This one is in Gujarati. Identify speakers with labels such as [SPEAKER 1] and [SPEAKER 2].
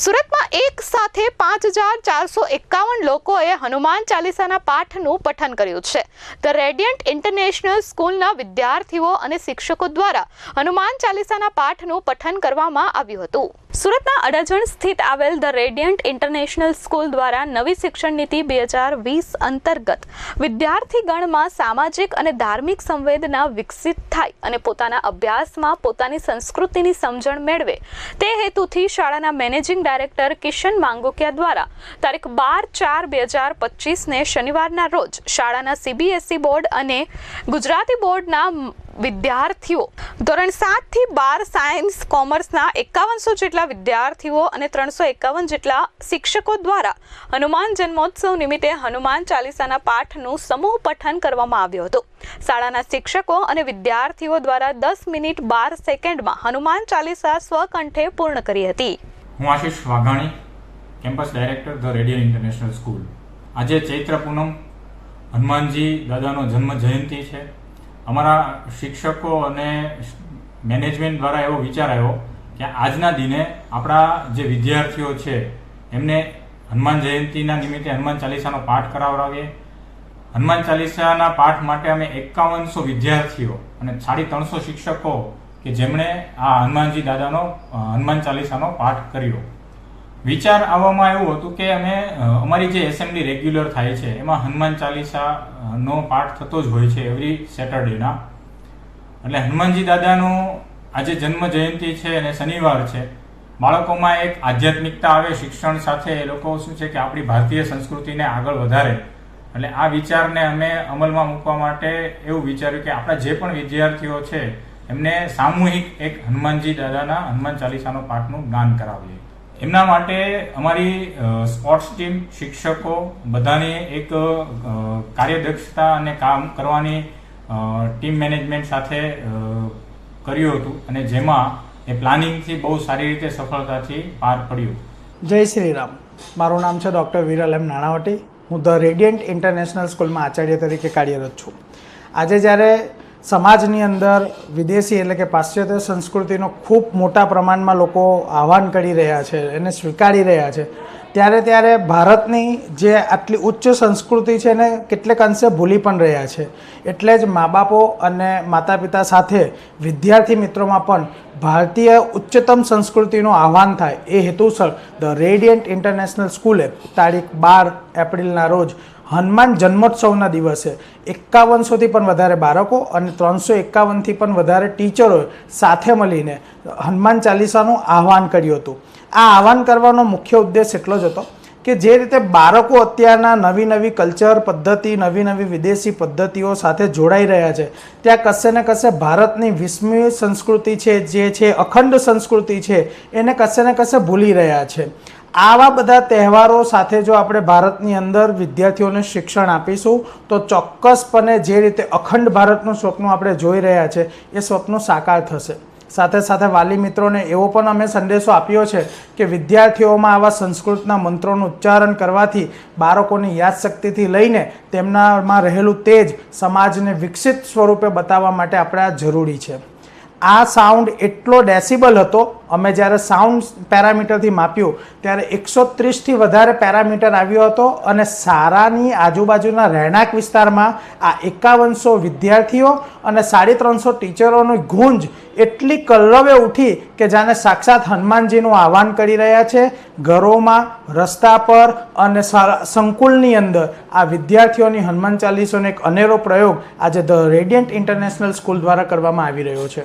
[SPEAKER 1] સુરતમાં એક સાથે પાંચ હજાર ચારસો એકાવન લોકોએ હનુમાન ચાલીસાના પાઠનું પઠન કર્યું છે. ધ રેડિયન્ટ ઇન્ટરનેશનલ સ્કૂલના વિદ્યાર્થીઓ અને શિક્ષકો દ્વારા હનુમાન ચાલીસાના પાઠનું પઠન કરવામાં આવ્યું હતું. સુરતના અડાજણ સ્થિત આવેલ ધ રેડિયન્ટ ઇન્ટરનેશનલ સ્કૂલ દ્વારા નવી શિક્ષણ નીતિ બે હજાર વીસ અંતર્ગત વિદ્યાર્થીગણમાં સામાજિક અને ધાર્મિક સંવેદના વિકસિત થાય અને પોતાના અભ્યાસમાં પોતાની સંસ્કૃતિની સમજણ મેળવે. તે હેતુથી શાળાના મેનેજિંગ ડાયરેક્ટર કિશન માંગોકિયા દ્વારા તારીખ બાર ચાર બે હજાર પચીસને શનિવારના રોજ શાળાના સીબીએસઈ બોર્ડ અને ગુજરાતી બોર્ડના વિદ્યાર્થીઓ ધોરણ સાતથી બાર સાયન્સ, કોમર્સના એકાવનસો જેટલા વિદ્યાર્થીઓ અને ત્રણસો એકાવન જેટલા શિક્ષકો દ્વારા હનુમાન જન્મોત્સવ નિમિત્તે હનુમાન ચાલીસાના પાઠનું સમૂહ પઠન કરવામાં આવ્યું હતું. શાળાના શિક્ષકો અને વિદ્યાર્થીઓ દ્વારા દસ મિનિટ બાર સેકન્ડમાં હનુમાન ચાલીસા સ્વકંઠે પૂર્ણ કરી હતી.
[SPEAKER 2] હું Ashish Vaghani, campus director the Radian international school. આજે ચૈત્ર પૂનમ હનુમાનજી દાદાનો જન્મ જયંતિ છે. અમારા શિક્ષકો અને મેનેજમેન્ટ દ્વારા એવો વિચાર આવ્યો કે આજના દિને આપણા જે વિદ્યાર્થીઓ છે, એમને હનુમાન જયંતિના નિમિત્તે હનુમાન ચાલીસાનો પાઠ કરાવડાવીએ. હનુમાન ચાલીસાના પાઠ માટે અમે એકાવનસો વિદ્યાર્થીઓ અને સાડી ત્રણસો શિક્ષકો કે જેમણે આ હનુમાનજી દાદાનો હનુમાન ચાલીસાનો પાઠ કર્યો. વિચાર આવવામાં એવું હતું કે અમે અમારી જે એસેમ્બલી રેગ્યુલર થાય છે, એમાં હનુમાન ચાલીસાનો પાઠ થતો જ હોય છે એવરી સેટરડેના એટલે હનુમાનજી દાદાનું આજે જન્મ જયંતિ છે અને શનિવાર છે. બાળકોમાં એક આધ્યાત્મિકતા આવે, શિક્ષણ સાથે એ લોકો શું છે કે આપણી ભારતીય સંસ્કૃતિને આગળ વધારે. એટલે આ વિચારને અમે અમલમાં મૂકવા માટે એવું વિચાર્યું કે આપણા જે પણ વિદ્યાર્થીઓ છે, એમને સામૂહિક એક હનુમાનજી દાદાના હનુમાન ચાલીસાનો પાઠનું જ્ઞાન કરાવીએ. એમના માટે અમારી સ્પોર્ટ્સ ટીમ શિક્ષકો બધાને એક કાર્યદક્ષતા અને કામ કરવાની ટીમ મેનેજમેન્ટ સાથે કર્યું હતું અને જેમાં એ પ્લાનિંગથી બહુ સારી રીતે સફળતાથી પાર પડ્યું.
[SPEAKER 3] જય શ્રી રામ મારું નામ છે ડૉક્ટર વિરલ એમ નાણાવટી. હું ધ રેડિયન્ટ ઇન્ટરનેશનલ સ્કૂલમાં આચાર્ય તરીકે કાર્યરત છું. આજે જ્યારે સમાજની અંદર વિદેશી એટલે કે પાશ્ચાત્ય સંસ્કૃતિનો ખૂબ મોટા પ્રમાણમાં લોકો આહવાન કરી રહ્યા છે, એને સ્વીકારી રહ્યા છે. ત્યારે ત્યારે ભારતની જે આટલી ઉચ્ચ સંસ્કૃતિ છે એને કેટલેક અંશે ભૂલી પણ રહ્યા છે. એટલે જ મા બાપો અને માતા પિતા સાથે વિદ્યાર્થી મિત્રોમાં પણ ભારતીય ઉચ્ચતમ સંસ્કૃતિનું આહ્વાન થાય એ હેતુસર ધ રેડિયન્ટ ઇન્ટરનેશનલ સ્કૂલે તારીખ બાર એપ્રિલના રોજ હનુમાન જન્મોત્સવના દિવસે એકાવનસોથી પણ વધારે બાળકો અને ત્રણસો એકાવનથી પણ વધારે ટીચરોએ સાથે મળીને હનુમાન ચાલીસાનું આહ્વાન કર્યું હતું. આ આહવાન કરવાનો મુખ્ય ઉદ્દેશ એટલો જ હતો કે જે રીતે બાળકો અત્યારના નવી નવી કલ્ચર પદ્ધતિ, નવી નવી વિદેશી પદ્ધતિઓ સાથે જોડાઈ રહ્યા છે. ત્યાં કશે ને કશે ભારતની વિસ્મય સંસ્કૃતિ છે, જે છે અખંડ સંસ્કૃતિ છે, એને કશે ને કશે ભૂલી રહ્યા છે. આવા બધા તહેવારો સાથે જો આપણે ભારતની અંદર વિદ્યાર્થીઓને શિક્ષણ આપીશું, તો ચોક્કસપણે જે રીતે અખંડ ભારતનું સ્વપ્ન આપણે જોઈ રહ્યા છે, એ સ્વપ્ન સાકાર થશે. સાથે સાથે વાલી મિત્રોને એવો પણ અમે સંદેશો આપ્યો છે કે વિદ્યાર્થીઓમાં આવા સંસ્કૃતના મંત્રોનું ઉચ્ચારણ કરવાથી બાળકોની યાદશક્તિથી લઈને તેમનામાં રહેલું તેજ સમાજને વિકસિત સ્વરૂપે બતાવવા માટે આપણે આ જરૂરી છે. આ સાઉન્ડ એટલો ડેસિબલ હતો અમે જ્યારે સાઉન્ડ પેરામીટરથી માપ્યું, ત્યારે એકસો ત્રીસથી વધારે પેરામીટર આવ્યો હતો અને સારાની આજુબાજુના રહેણાંક વિસ્તારમાં આ એકાવનસો વિદ્યાર્થીઓ અને સાડી ત્રણસો ટીચરોની ગુંજ એટલી કલ્લવે ઉઠી કે જાણે સાક્ષાત હનુમાનજીનું આહવાન કરી રહ્યા છે. ઘરોમાં, રસ્તા પર અને સંકુલની અંદર આ વિદ્યાર્થીઓની હનુમાન ચાલીસોનો એક અનેરો પ્રયોગ આજે ધ રેડિયન્ટ ઇન્ટરનેશનલ સ્કૂલ દ્વારા કરવામાં આવી રહ્યો છે.